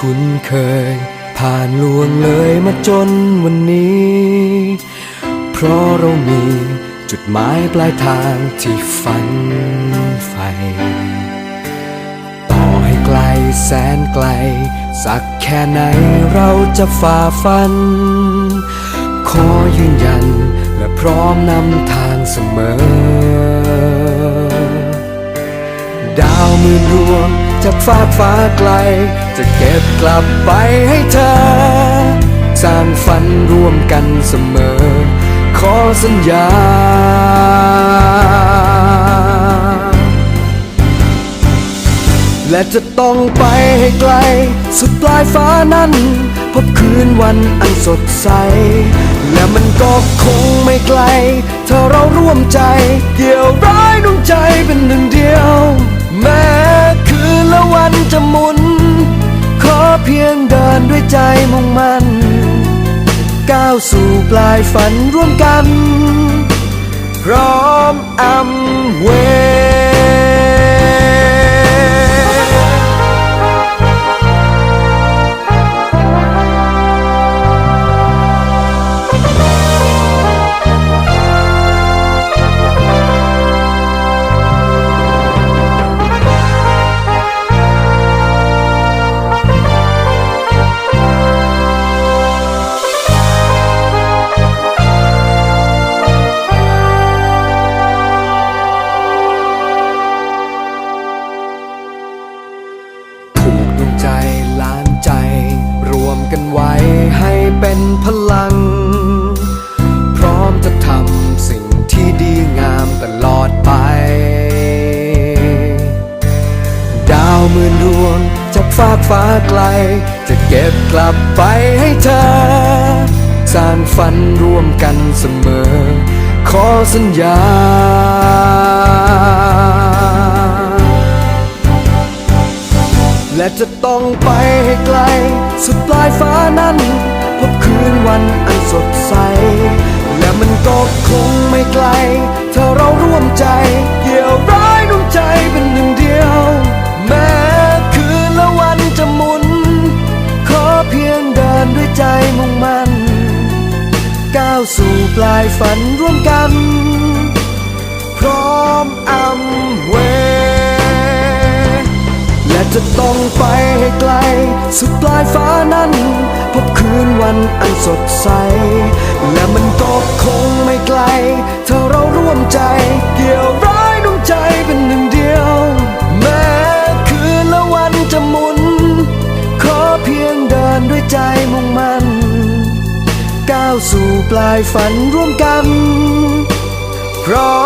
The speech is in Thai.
คุ้นเคย ผ่านลวงเลยมาจนวันนี้ เพราะเรามีจุดหมายปลายทางที่ฝันใฝ่ต่อให้ไกลแสนไกล สักแค่ไหนเราจะฝ่าฟัน ขอยืนยันและพร้อมนำทางเสมอ ดาวมื่นดวง จากฟ้ากฟ้าไกล จะเก็บกลับไปให้เธอ สร้างฝันร่วมกันเสมอ ขอสัญญา และจะต้องไปให้ไกล สุดปลายฟ้านั้น พบคืนวันอันสดใส และมันก็คงไม่ไกล ถ้าเราร่วมใจเกี่ยว เดินด้วยใจมุ่งมั่น ก้าวสู่ปลายฝันร่วมกัน พร้อมอำเว ใจล้านใจ รวมกันไว้ให้เป็นพลัง พร้อมจะทำสิ่งที่ดีงามตลอดไป ดาวหมื่นดวงจากฟากฟ้าไกล จะเก็บกลับไปให้เธอ สร้างฝันร่วมกันเสมอ ขอสัญญา และจะต้องไปให้ไกล สุดปลายฟ้านั้นพบคืนวันอันสดใส และมันก็คงไม่ไกล ถ้าเราร่วมใจเกี่ยวร้ายดวงใจเป็นหนึ่งเดียว แม้คืนและวันจะหมุน ขอเพียงเดินด้วยใจมุ่งมั่น ก้าวสู่ปลายฝันร่วมกัน จะต้องไปให้ไกล สุดปลายฟ้านั้น พบคืนวันอันสดใส และมันก็คงไม่ไกล ถ้าเราร่วมใจ เกี่ยวร้ายดวงใจเป็นหนึ่งเดียว แม้คืนและวันจะหมุน ขอเพียงเดินด้วยใจมุ่งมั่นก้าวสู่ปลายฝันร่วมกันพร้อม